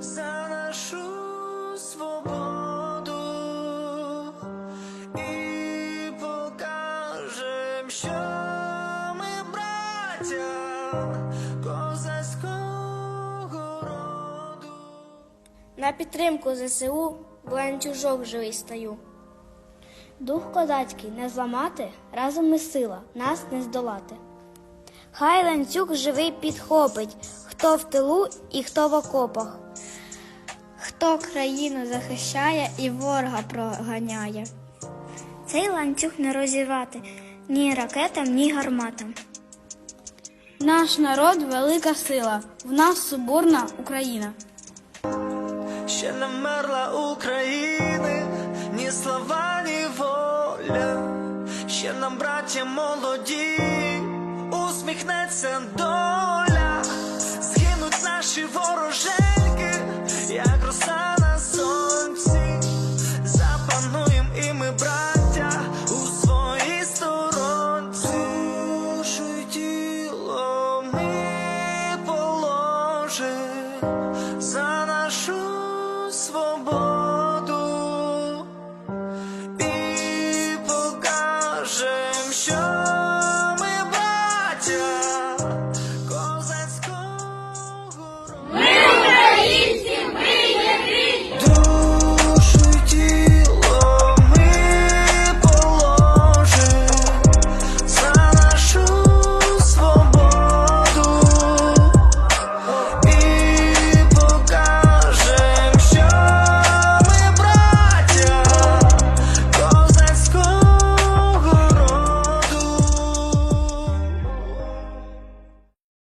за нашу свободу і покажем, що ми браття козацького роду. На підтримку ЗСУ ланцюжок живий стаю. Дух козацький не зламати, разом ми сила, нас не здолати. Хай ланцюг живий підхопить, хто в тилу і хто в окопах, хто країну захищає і ворога проганяє. Цей ланцюг не розірвати ні ракетам, ні гарматам. Наш народ велика сила, в нас соборна Україна. Ще не вмерла України, ні слава, ні воля. Ще нам, браття молоді, усміхнеться доля, згинуть наші вороженьки, як роса на сонці, запануєм і ми, браття, у своїй сторонці, Душу тіло ми положим.